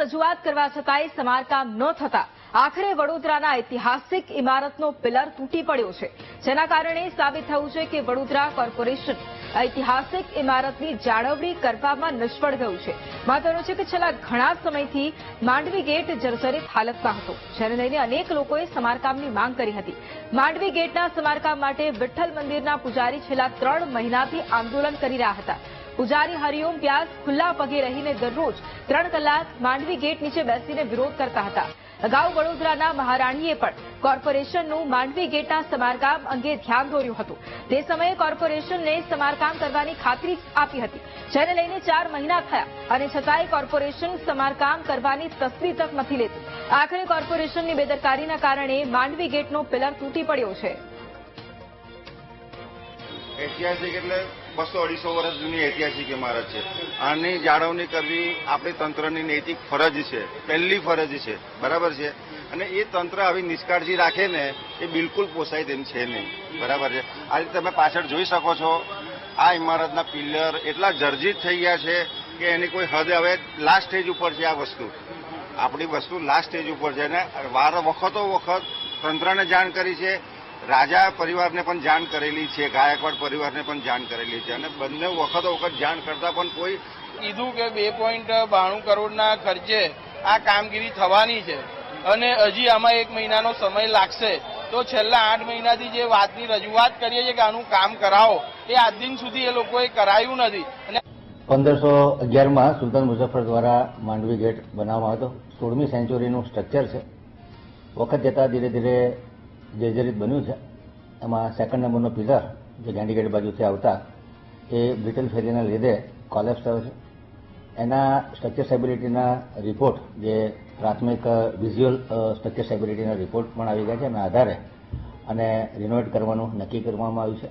રજૂઆત કરવા છતાંય સમારકામ ન થતા. આખરે વડોદરાના ઐતિહાસિક ઇમારતનો પિલર તૂટી પડ્યો છે. જેના કારણે સાબિત થયું છે કે વડોદરા કોર્પોરેશન ઐતિહાસિક ઇમારતની જાળવણી કરવામાં નિષ્ફળ ગયું છે. મહત્વનું છે કે છેલ્લા ઘણા સમયથી માંડવી ગેટ જર્જરિત હાલતમાં હતો. જેને લઈને અનેક લોકોએ સમારકામની માંગ કરી હતી. માંડવી ગેટના સમારકામ માટે વિઠ્ઠલ મંદિરના પૂજારી છેલ્લા ત્રણ મહિનાથી આંદોલન કરી રહ્યા હતા. પૂજારી હરિઓમ વ્યાસ ખુલ્લા પગે રહીને દરરોજ ત્રણ કલાક માંડવી ગેટ નીચે બેસીને વિરોધ કરતા હતા. અગાઉ વડોદરાના મહારાણીએ પણ કોર્પોરેશનનું માંડવી ગેટના સમારકામ અંગે ધ્યાન દોર્યું હતું. તે સમયે કોર્પોરેશનને સમારકામ કરવાની ખાતરી આપી હતી. જેને લઈને ચાર મહિના થયા અને છતાંય કોર્પોરેશન સમારકામ કરવાની તસદી તક નથી લેતી. આખરે કોર્પોરેશનની બેદરકારીના કારણે માંડવી ગેટનો પિલર તૂટી પડ્યો છે. ઐતિહાસિક એટલે બસો અઢીસો વર્ષ જૂની ઐતિહાસિક ઇમારત છે. આની જાળવણી કરવી આપણી તંત્રની નૈતિક ફરજ છે. પહેલી ફરજ છે. બરાબર છે? અને એ તંત્ર આવી નિષ્કાળજી રાખે ને, એ બિલકુલ પોસાય તેમ છે નહીં. બરાબર છે? આ રીતે તમે પાછળ જોઈ શકો છો, આ ઇમારતના પિલ્લર એટલા જર્જિત થઈ ગયા છે કે એની કોઈ હદ હવે લાસ્ટ સ્ટેજ ઉપર છે આ વસ્તુ. આપણી વસ્તુ લાસ્ટ સ્ટેજ ઉપર છે અને વાર વખતો વખત તંત્રને જાણ કરી છે રાજા પરિવારને પણ જાણ કરેલી છે ગાયકવાડ પરિવારને પણ જાણ કરેલી છે અને બંને વખતો વખત જાણ કરતા પણ કોઈ કીધું કે બે પોઈન્ટ બાણું કરોડના ખર્ચે આ કામગીરી થવાની છે અને હજી આમાં એક મહિનાનો સમય લાગશે. તો છેલ્લા આઠ મહિનાથી જે વાતની રજૂઆત કરીએ છીએ કે આનું કામ કરાવો એ આજ દિન સુધી એ લોકોએ કરાયું નથી. અને પંદરસો અગિયારમાં સુલતાન મુઝફ્ફર દ્વારા માંડવી ગેટ બનાવવામાં હતો. સોળમી સેન્ચુરીનું સ્ટ્રક્ચર છે. વખત જતાં ધીરે ધીરે જર્જરિત બન્યું છે, એમાં સેકન્ડ નંબરનો પિલર જે ગાંધીગઢ બાજુથી આવતા, એ બ્રિટલ ફેરીના લીધે કોલેપ્સ થયો છે. એના સ્ટ્રક્ચર સ્ટેબિલિટીના રિપોર્ટ જે પ્રાથમિક વિઝ્યુઅલ સ્ટ્રક્ચર સ્ટેબિલિટીના રિપોર્ટ પણ આવી ગયા છે, એના આધારે અને રિનોવેટ કરવાનું નક્કી કરવામાં આવ્યું છે.